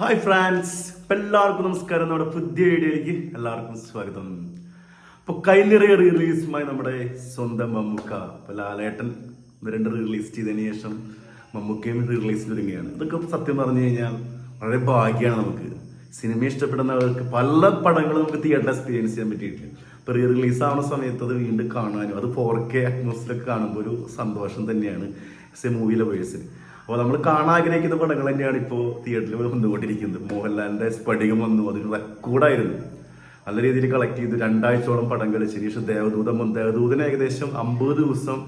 Hi France ഇപ്പൊ എല്ലാവർക്കും നമസ്കാരം. നമ്മുടെ പുതിയ വീഡിയോയിലേക്ക് എല്ലാവർക്കും സ്വാഗതം. ഇപ്പൊ കൈനിറയ റിലീസുമായി നമ്മുടെ സ്വന്തം മമ്മൂക്ക. ഇപ്പൊ ലാലേട്ടൻ രണ്ട് റിലീസ് ചെയ്തതിന് ശേഷം മമ്മൂക്കയും റിലീസ് തുടങ്ങിയാണ്. ഇതൊക്കെ സത്യം പറഞ്ഞു കഴിഞ്ഞാൽ വളരെ ഭാഗ്യമാണ് നമുക്ക്. സിനിമ ഇഷ്ടപ്പെടുന്നവർക്ക് പല പടങ്ങളും നമുക്ക് തിയേറ്റർ എക്സ്പീരിയൻസ് ചെയ്യാൻ പറ്റിയിട്ടില്ല ഇപ്പൊ റീ റിലീസ് ആവുന്ന സമയത്ത് അത് വീണ്ടും കാണാനും അത് ഫോർ കെ അറ്റ്മോസിലൊക്കെ കാണുമ്പോൾ ഒരു സന്തോഷം തന്നെയാണ്. എ മൂവിയിലെ വേഴ്സിന് അപ്പോൾ നമ്മൾ കാണാൻ ആഗ്രഹിക്കുന്ന പടങ്ങൾ തന്നെയാണ് ഇപ്പോൾ തിയേറ്ററിൽ വന്നുകൊണ്ടിരിക്കുന്നത്. മോഹൻലാലിന്റെ സ്പടികം വന്നു അതൊരു റെക്കോർഡായിരുന്നു നല്ല രീതിയിൽ കളക്ട് ചെയ്തു രണ്ടാഴ്ചയോളം പടം കളിച്ച് ശേഷം ദേവദൂതം വന്നു. ദേവദൂതന് ഏകദേശം അമ്പത് ദിവസം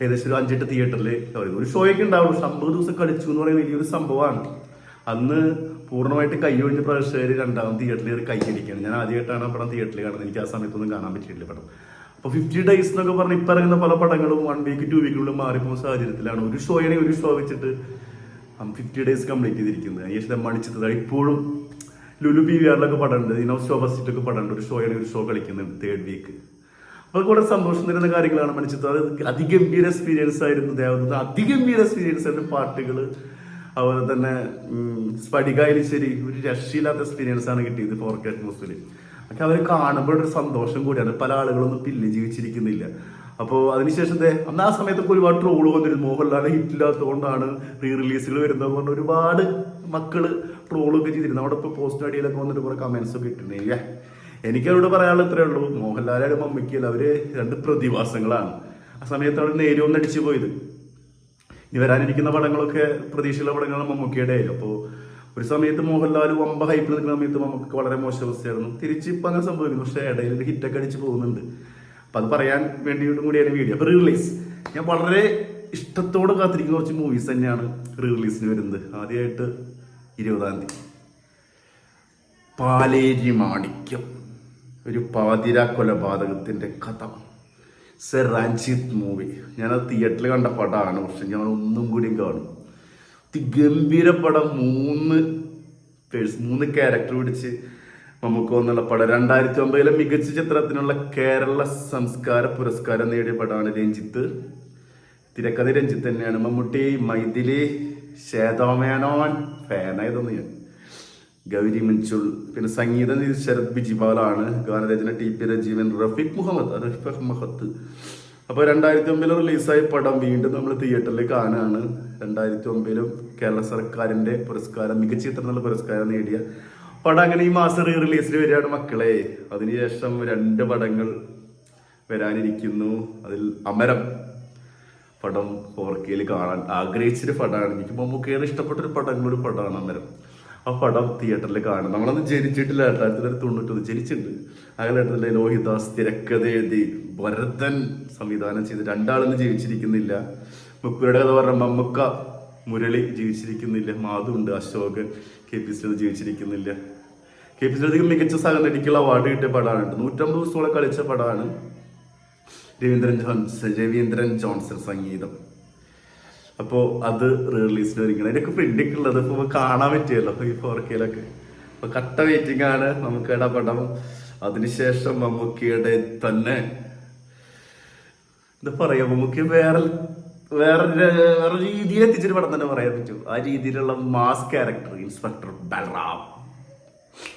ഏകദേശം ഒരു അഞ്ചെട്ട് തിയേറ്ററിൽ ഒരു ഷോയൊക്കെ ഉണ്ടാവുള്ളൂ. പക്ഷെ അമ്പത് ദിവസം കളിച്ചു എന്ന് പറയുന്നത് വലിയൊരു സംഭവമാണ്. അന്ന് പൂർണമായിട്ട് കൈയൊഴിഞ്ഞ പ്രേക്ഷകർ രണ്ടാമത് തിയേറ്ററിൽ കൈയടിക്കുകയാണ് ഞാൻ ആദ്യമായിട്ടാണ് പടം തിയേറ്ററിൽ കാണുന്നത്. എനിക്ക് ആ സമയത്തൊന്നും കാണാൻ പറ്റിയിട്ടില്ല പടം. അപ്പൊ ഫിഫ്റ്റി ഡേയ്സ് എന്നൊക്കെ പറഞ്ഞ് ഇപ്പൊ ഇറങ്ങുന്ന പല പടങ്ങളും വൺ വീക്ക് ടു വീക്കിനുള്ളിൽ മാറിപ്പോകുന്ന സാഹചര്യത്തിലാണ്. ഒരു ഷോയാണെങ്കിൽ ഒരു ഷോ വെച്ചിട്ട് ഫിഫ്റ്റി ഡേയ്സ് കംപ്ലീറ്റ് ചെയ്തിരിക്കുന്നത്. അയ്യേഷ് മണിച്ചത് ഇപ്പോഴും ലുലു പി വി ആറിലൊക്കെ പടമുണ്ട് ഇനോ ഷോ ബസ്സിറ്റൊക്കെ പടമുണ്ട് ഒരു ഷോയാണെങ്കിൽ ഒരു ഷോ കളിക്കുന്നുണ്ട് തേർഡ് വീക്ക് അപ്പോൾ കൂടെ സന്തോഷം തരുന്ന കാര്യങ്ങളാണ് മണിച്ചത് അത് അതിഗംഭീര എക്സ്പീരിയൻസ് ആയിരുന്നു ദേവദത്ത് അതിഗംഭീര എക്സ്പീരിയൻസ് ആയിരുന്നു പാട്ടുകൾ. അതുപോലെ തന്നെ ഉം, സ്ഫടികായാലും ശരി ഒരു രക്ഷയില്ലാത്ത എക്സ്പീരിയൻസ് ആണ് കിട്ടിയത് ഫോർ കെ അറ്റ്മോസ്ഫിയർ ഒക്കെ അവർ കാണുമ്പോൾ ഒരു സന്തോഷം കൂടിയാണ്. പല ആളുകളൊന്നും പിന്നെ ജീവിച്ചിരിക്കുന്നില്ല. അപ്പോൾ അതിനുശേഷം അന്ന് ആ സമയത്തൊക്കെ ഒരുപാട് ട്രോൾ വന്നിരുന്നു. മോഹൻലാൽ ഹിറ്റില്ലാത്തതുകൊണ്ടാണ് റീ റിലീസുകൾ വരുന്നത് കൊണ്ട് ഒരുപാട് മക്കൾ ട്രോളൊക്കെ ചെയ്തിരുന്നു. അവിടെ ഇപ്പോൾ പോസ്റ്റ് അടിയിലൊക്കെ വന്നിട്ട് കുറെ കമന്റ്സ് ഒക്കെ ഇട്ടിട്ടുണ്ടെങ്കിൽ എനിക്ക് അവരോട് പറയാനുള്ള ഇത്രേ ഉള്ളൂ. മോഹൻലാലും മമ്മിക്കല്ല അവർ രണ്ട് പ്രതിഭാസങ്ങളാണ്. ആ സമയത്ത് അവിടെ നേരിയൊന്ന് അടിച്ചു പോയത്. ഇനി വരാനിരിക്കുന്ന പടങ്ങളൊക്കെ പ്രതീക്ഷയുള്ള പടങ്ങളാണ് മമ്മൂക്കിയുടെ അപ്പോൾ ഒരു സമയത്ത് മോഹൻലാൽ വമ്പ ഹൈപ്പിൽ നിൽക്കുന്ന സമയത്ത് നമുക്ക് വളരെ മോശം അവസ്ഥയായിരുന്നു. തിരിച്ച് ഇപ്പം അങ്ങനെ സംഭവിക്കുന്നു. പക്ഷേ ഇടയിൽ ഒരു ഹിറ്റൊക്കെ അടിച്ച് പോകുന്നുണ്ട്. അപ്പം അത് പറയാൻ വേണ്ടിയിട്ടും കൂടിയാണ് വീഡിയോ അപ്പോൾ റിലീസ് ഞാൻ വളരെ ഇഷ്ടത്തോടെ കാത്തിരിക്കുന്ന കുറച്ച് മൂവീസ് തന്നെയാണ് റിലീസിന് വരുന്നത്. ആദ്യമായിട്ട് ഇരുപതാം തീയതി. പാലേരി മാണിക്യം. ഒരു പാതിര കൊലപാതകത്തിന്റെ കഥ. സെ റാഞ്ചിത് മൂവി. ഞാനത് തിയേറ്ററിൽ കണ്ട പടമാണ് പക്ഷെ ഞാൻ ഒന്നും കൂടി കാണും. ഗംഭീര പടം മൂന്ന് പേഴ്സ് മൂന്ന് ക്യാരക്ടർ പിടിച്ച് നമുക്ക് വന്നുള്ള പടം. രണ്ടായിരത്തി ഒമ്പതിലെ മികച്ച ചിത്രത്തിനുള്ള കേരള സംസ്കാര പുരസ്കാരം നേടിയ പടമാണ് രഞ്ജിത്ത്. തിരക്കഥ രഞ്ജിത്ത് തന്നെയാണ്. മമ്മൂട്ടി മൈഥിലി ശ്വേതാമേനോൻ ഫാനായതൊന്നു ഞാൻ. ഗൗരി മിഞ്ചുൾ പിന്നെ സംഗീതം നിധി ശരത് ബിജിപാലാണ് ഗാനരചന ടി പി രജീവൻ റഫീഖ് മുഹമ്മദ്. റഫീഖ് മുഹത്ത് അപ്പോൾ രണ്ടായിരത്തി ഒമ്പതിൽ റിലീസായ പടം വീണ്ടും നമ്മൾ തിയേറ്ററിൽ കാണുകയാണ്. രണ്ടായിരത്തി ഒമ്പതിലും കേരള സർക്കാരിന്റെ പുരസ്കാരം മികച്ച ചിത്രം എന്നുള്ള പുരസ്കാരം നേടിയ പടം അങ്ങനെ ഈ മാസം റീ റിലീസിൽ വരികയാണ് മക്കളെ. അതിനുശേഷം രണ്ട് പടങ്ങൾ വരാനിരിക്കുന്നു. അതിൽ അമരം പടം ഫോർ കെയിൽ കാണാൻ ആഗ്രഹിച്ചൊരു പടമാണ് എനിക്ക് മമ്മൂക്കയുടെ ഇഷ്ടപ്പെട്ട ഒരു പടങ്ങൾ ഒരു പടമാണ് അമരം. ആ പടം തിയേറ്ററിൽ കാണും. നമ്മളന്ന് ജനിച്ചിട്ടില്ല. രണ്ടായിരത്തി തൊള്ളായിരത്തി തൊണ്ണൂറ്റൊന്ന് ജനിച്ചിട്ടുണ്ട്. അങ്ങനെ കാലഘട്ടത്തിലെ ലോഹിദാസ് തിരക്കഥ എഴുതി ഭരതൻ സംവിധാനം ചെയ്ത് രണ്ടാളൊന്നും ജീവിച്ചിരിക്കുന്നില്ല. മുക്കുരുടെ കഥ പറഞ്ഞ മമ്മുക്ക മുരളി ജീവിച്ചിരിക്കുന്നില്ല. മാധുണ്ട് അശോകൻ കെ പി സി ജീവിച്ചിരിക്കുന്നില്ല. കെ പി സി മികച്ച സഹനടിക്കുള്ള അവാർഡ് കിട്ടിയ പടമാണ് നൂറ്റമ്പത് ദിവസത്തോളം കളിച്ച പടമാണ് രവീന്ദ്രൻ ജോൺസൺ രവീന്ദ്രൻ ജോൺസൺ സംഗീതം. അപ്പോൾ അത് റിലീസിന് ഒരുങ്ങണം. അതിനൊക്കെ പ്രിന്റൊക്കെ ഉള്ളത്. ഇപ്പോൾ കാണാൻ പറ്റിയല്ലോ ഈ ഫോർ കെയിലൊക്കെ അപ്പൊ കട്ട വെയിറ്റിംഗ് ആണ്. നമുക്ക് ഇടപെടാം അതിനുശേഷം മമ്മൂക്കിയുടെ തന്നെ എന്താ പറയാ? മമ്മൂക്കി വേറെ വേറെ വേറൊരു വേറെ രീതിയിൽ എത്തിച്ചൊരു പടം തന്നെ പറയാൻ പറ്റും. ആ രീതിയിലുള്ള mass character inspector Balram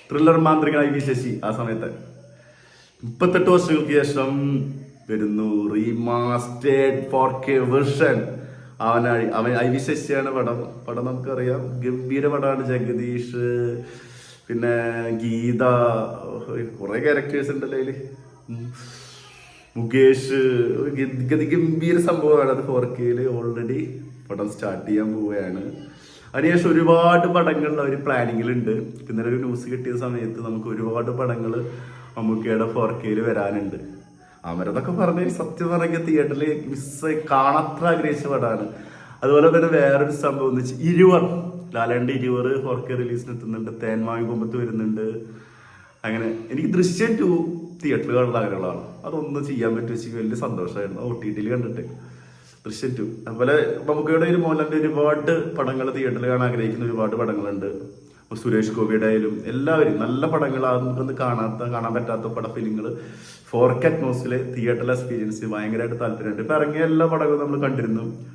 thriller മാന്ത്രികനായി V Sasi ആ സമയത്ത് മുപ്പത്തെട്ട് വർഷങ്ങൾക്ക് ശേഷം വരുന്നു. റീമാസ്റ്റേഡ് ഫോർ കെ വെർഷൻ അവനായി അവൻ ഐ വി ശശിയാണ് പടം. പടം നമുക്കറിയാം. ഗംഭീര പടമാണ്. ജഗദീഷ് പിന്നെ ഗീത കുറെ ക്യാരക്ടേഴ്സ് ഉണ്ടല്ലോ അതിൽ ഉം. മുകേഷ് ഗതിഗംഭീര ഗതി ഗംഭീര സംഭവമാണ് അത് ഫോർ കെയിൽ ഓൾറെഡി പടം സ്റ്റാർട്ട് ചെയ്യാൻ പോവുകയാണ്. അതിനുശേഷം ഒരുപാട് പടങ്ങൾ അവർ പ്ലാനിങ്ങിലുണ്ട് ഇന്നലെ ഒരു ന്യൂസ് കിട്ടിയ സമയത്ത് നമുക്ക് ഒരുപാട് പടങ്ങൾ മമ്മൂക്കയുടെ ഫോർ കെയിൽ വരാനുണ്ട്. അവരതൊക്കെ പറഞ്ഞ സത്യം പറഞ്ഞ തിയേറ്ററിൽ മിസ് കാണാത്ര ആഗ്രഹിച്ച പടമാണ്. അതുപോലെ തന്നെ വേറൊരു സംഭവം എന്ന് വെച്ചാൽ ഇരുവർ ലാലാണ്ട് ഇരുവർ ഫോർ കെ റിലീസിന് എത്തുന്നുണ്ട്. തേന്മാവി കൊമ്പത്ത് വരുന്നുണ്ട്. അങ്ങനെ എനിക്ക് ദൃശ്യം ടു തിയേറ്ററിൽ കാണുന്ന ആഗ്രഹമുള്ളതാണ് അതൊന്നും ചെയ്യാൻ പറ്റുവെച്ച് വലിയ സന്തോഷമായിരുന്നു. ഒ ടി ടിയിൽ കണ്ടിട്ട്. ദൃശ്യം ടു അതുപോലെ നമുക്കിവിടെ ഒരു മോഹൻലാലിന്റെ ഒരുപാട് പടങ്ങൾ തിയേറ്ററിൽ കാണാൻ ആഗ്രഹിക്കുന്ന ഒരുപാട് പടങ്ങളുണ്ട്. സുരേഷ് ഗോപിയുടെ ആയാലും എല്ലാവരും നല്ല പടങ്ങൾ നമുക്കൊന്ന് കാണാത്ത കാണാൻ പറ്റാത്ത പട ഫിലിങ്ങൾ ഫോർ കെ അറ്റ്മോസിലെ തിയേറ്ററിലെ എക്സ്പീരിയൻസ് ഭയങ്കരമായിട്ട് താല്പര്യമുണ്ട്. ഇപ്പം ഇറങ്ങിയ എല്ലാ പടങ്ങളും നമ്മൾ കണ്ടിരുന്നു.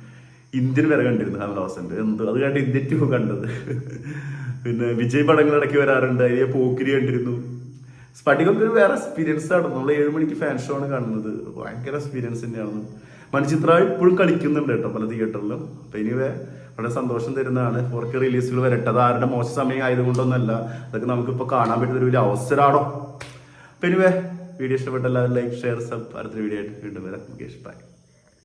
ഇന്ത്യൻ വരെ കണ്ടിരുന്നു കമലഹാസന്റെ എന്ത്? അത് കണ്ട് ഇന്ത്യൻ ടു കണ്ടത്. പിന്നെ വിജയ് പടങ്ങൾ ഇടയ്ക്ക് വരാറുണ്ട്. അതിലെ പോക്കിരി കണ്ടിരുന്നു. സ്പടികൊക്കെ ഒരു വേറെ എക്സ്പീരിയൻസ് ആണ്. നമ്മൾ ഏഴ് മണിക്ക് ഫാൻ ഷോ ആണ് കാണുന്നത്. ഭയങ്കര എക്സ്പീരിയൻസ് തന്നെയാണ്. മണിച്ചിത്ര ഇപ്പോഴും കളിക്കുന്നുണ്ട് കേട്ടോ പല തിയേറ്ററിലും അപ്പൊ ഇനി വളരെ സന്തോഷം തരുന്നതാണ് ഓർക്ക് റിലീസുകൾ വരട്ടെ. അത് ആരുടെ മോശം സമയം ആയതുകൊണ്ടൊന്നല്ല. അതൊക്കെ നമുക്കിപ്പോൾ കാണാൻ പറ്റുന്ന ഒരു വലിയ അവസരമാണോ അപ്പൊ ഇനി വേ വീഡിയോ ഇഷ്ടപ്പെട്ട എല്ലാവരും ലൈക്ക് ഷെയർ സബ് അടുത്ത വീഡിയോ ആയിട്ട് വീണ്ടും വരാം. മുകേഷ് ബൈ